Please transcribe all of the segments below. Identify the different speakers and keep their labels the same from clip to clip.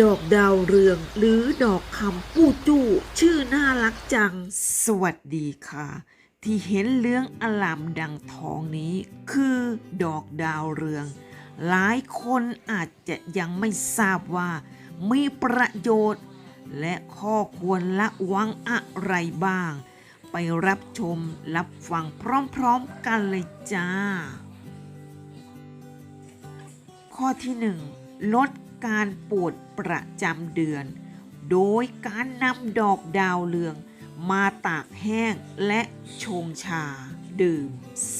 Speaker 1: ดอกดาวเรืองหรือดอกคำปู้จู้ ชื่อน่ารักจัง สวัสดีค่ะ ที่เห็นเรื่องอลามดังทองนี้ คือดอกดาวเรือง หลายคนอาจจะยังไม่ทราบว่า มีประโยชน์ และข้อควรละวังอะไรบ้าง ไปรับชมรับฟังพร้อมๆกันเลยจ้า ข้อที่ 1 ลด การปวดประจำเดือน โดยการนำดอกดาวเรือง มาตากแห้งและชงชา ดื่ม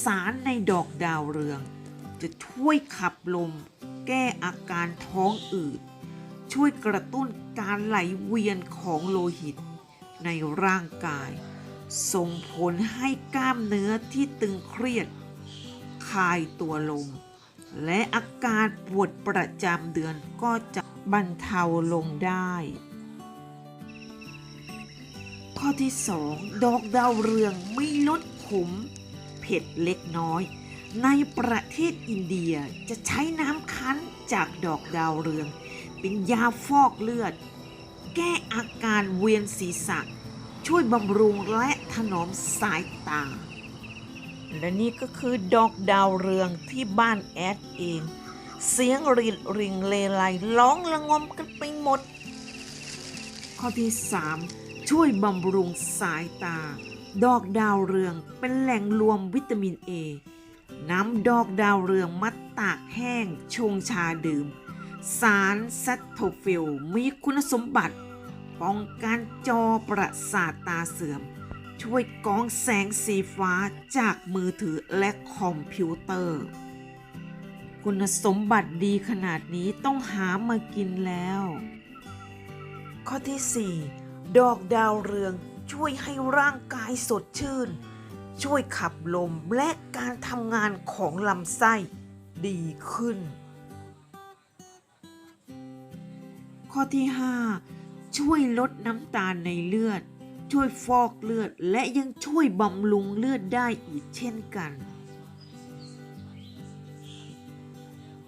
Speaker 1: สารในดอกดาวเรือง จะช่วยขับลม แก้อาการท้องอืด ช่วยกระตุ้นการไหลเวียนของโลหิต ในร่างกาย ส่งผลให้กล้ามเนื้อที่ตึงเครียด คลายตัวลง และอาการปวดประจำเดือนก็จะบรรเทาลงได้ ข้อที่ 2 ดอกดาวเรืองไม่ลดขมเผ็ดเล็กน้อย ในประเทศอินเดียจะใช้น้ำคั้นจากดอกดาวเรือง เป็นยาฟอกเลือด แก้อาการเวียนศีรษะ ช่วยบำรุงและถนอมสายตา และนี่ก็คือดอกดาวเรืองที่บ้านแอดเอง เสียงรินริงเลไลร้องระงมกันไปหมด ข้อที่ 3 ช่วยบำรุงสายตา ดอกดาวเรืองเป็นแหล่งรวมวิตามินเอนำดอกดาวเรืองมาตากแห้ง ชงชาดื่ม สารแซตโทฟิลมีคุณสมบัติ ป้องกันจอประสาทตาเสื่อม ช่วยกรองแสงสีฟ้าจากมือถือและคอมพิวเตอร์ คุณสมบัติดีขนาดนี้ต้องหามากินแล้ว ข้อที่ 4 ดอกดาวเรืองช่วยให้ร่างกายสดชื่น ช่วยขับลมและการทำงานของลำไส้ดีขึ้น ข้อที่ 5 ช่วยลดน้ำตาลในเลือด ช่วยฟอกเลือดและยังช่วยบำรุงเลือดได้อีกเช่นกัน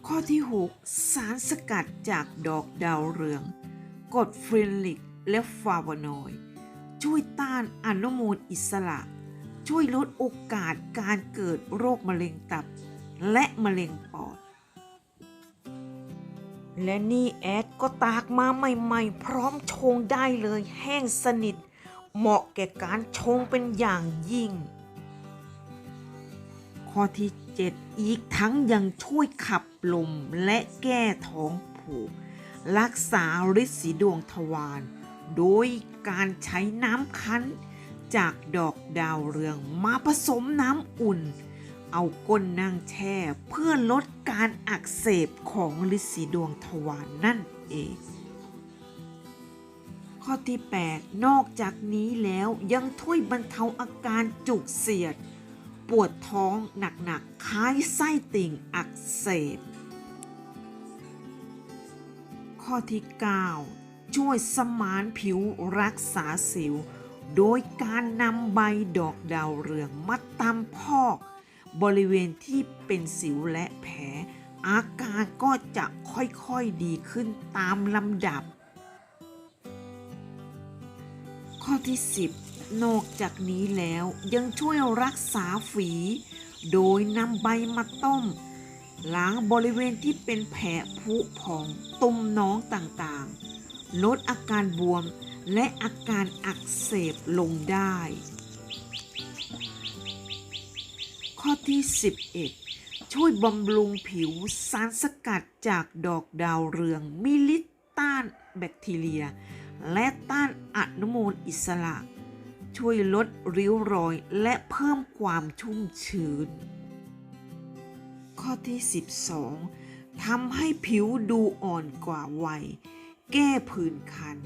Speaker 1: ข้อที่ 6 สารสกัดจากดอกดาวเรืองกรดฟรินลิกและฟลาโนอยช่วยต้านอนุมูลอิสระ ช่วยลดโอกาสการเกิดโรคมะเร็งตับ และมะเร็งปอด และนี่แอดก็ตากมาใหม่ๆ พร้อมชงได้เลยแห้งสนิท เหมาะแก่การชงเป็นอย่างยิ่ง ข้อที่ 7 อีกทั้งยังช่วยขับลมและแก้ท้องผูก รักษาฤทธิ์สีดวงทวารโดยการใช้น้ำคั้นจากดอกดาวเรืองมาผสมน้ำอุ่น เอาก้นนางแช่เพื่อลดการอักเสบของฤทธิ์สีดวงทวารนนั่นเอง ข้อที่ 8 นอกจากนี้แล้วยังช่วยบรรเทาอาการจุกเสียด ปวดท้องหนักๆคล้ายไส้ติ่งอักเสบ ข้อที่ 9 ช่วยสมานผิวรักษาสิว โดยการนำใบดอกดาวเรืองมาตำพอก บริเวณที่เป็นสิวและแผลอาการก็จะค่อยๆดีขึ้นตามลำดับ ข้อที่ 10 นอกจากนี้แล้วยังช่วยรักษาฝี โดยนำใบมาต้ม ล้างบริเวณที่เป็นแผลผุพองตุ่มน้องต่างๆ ลดอาการบวมและอาการอักเสบลงได้ ข้อที่ 11 ช่วยบำรุงผิวสารสกัดจากดอกดาวเรืองมีฤทธิ์ต้านแบคทีเรีย และต้านอนุมูลอิสระ ช่วยลดริ้วรอยและเพิ่มความชุ่มชื้น ข้อที่ 12ทำให้ผิวดูอ่อนกว่าวัย แก้ผื่นคัน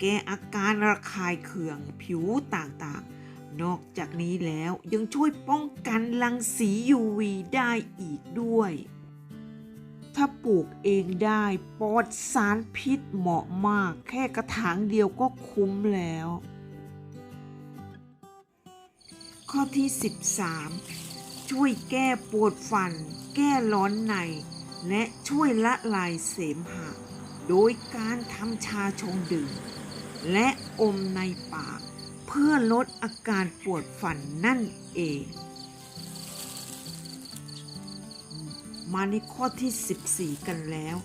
Speaker 1: แก้อาการระคายเคืองผิวต่างๆ นอกจากนี้แล้วยังช่วยป้องกันรังสี UV ได้อีกด้วย ถ้าปลูกเองได้ปลอดสารพิษเหมาะมาก แค่กระถางเดียวก็คุ้มแล้ว ข้อที่ 13 ช่วยแก้ปวดฟัน แก้ร้อนใน และช่วยละลายเสมหะ โดยการทำชาชงดื่ม และอมในปาก เพื่อลดอาการปวดฟันนั่นเอง มาในข้อที่ 14 กันแล้ว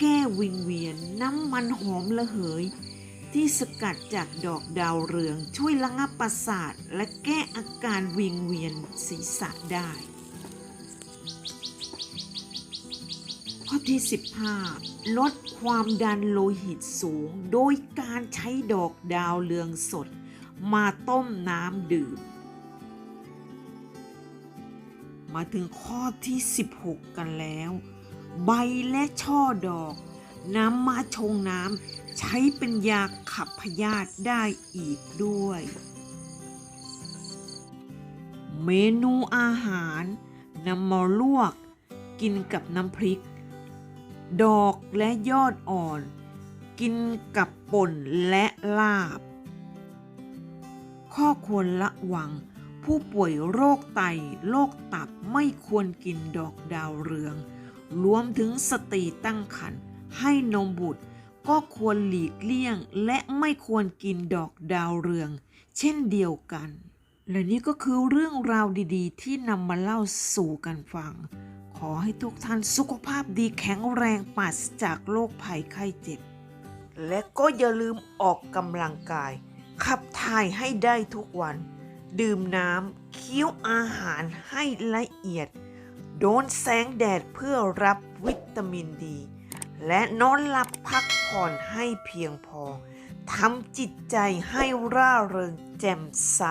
Speaker 1: แก้วิงเวียนน้ำมันหอมระเหย ที่สกัดจากดอกดาวเรืองช่วยระงับประสาท และแก้อาการวิงเวียนศีรษะได้ ข้อที่ 15 ลดความดันโลหิตสูง โดยการใช้ดอกดาวเรืองสด มาต้มน้ำดื่ม มาถึงข้อที่ 16 กันแล้ว ใบและช่อดอกนำมาชงน้ำใช้เป็นยาขับพยาธิได้อีกด้วย เมนูอาหารนำมาลวก กินกับน้ำพริก ดอกและยอดอ่อน กินกับป่นและลาบ ข้อควรระวัง ผู้ป่วยโรคไต โรคตับไม่ควรกินดอกดาวเรือง รวมถึงสตรีตั้งครรภ์ให้นมบุตร ก็ควรหลีกเลี่ยง และไม่ควรกินดอกดาวเรือง เช่นเดียวกัน และนี่ก็คือเรื่องราวดีๆ ที่นำมาเล่าสู่กันฟัง ขอให้ทุกท่านสุขภาพดีแข็งแรงปราศจากโรคภัยไข้เจ็บ และก็อย่าลืมออกกำลังกาย ขับถ่ายให้ได้ทุกวัน ดื่มน้ำเคี้ยวอาหารให้ละเอียด โดนแสงแดดเพื่อรับวิตามินดี และนอนหลับพักผ่อนให้เพียงพอทำจิตใจให้ร่าเริงแจ่มใส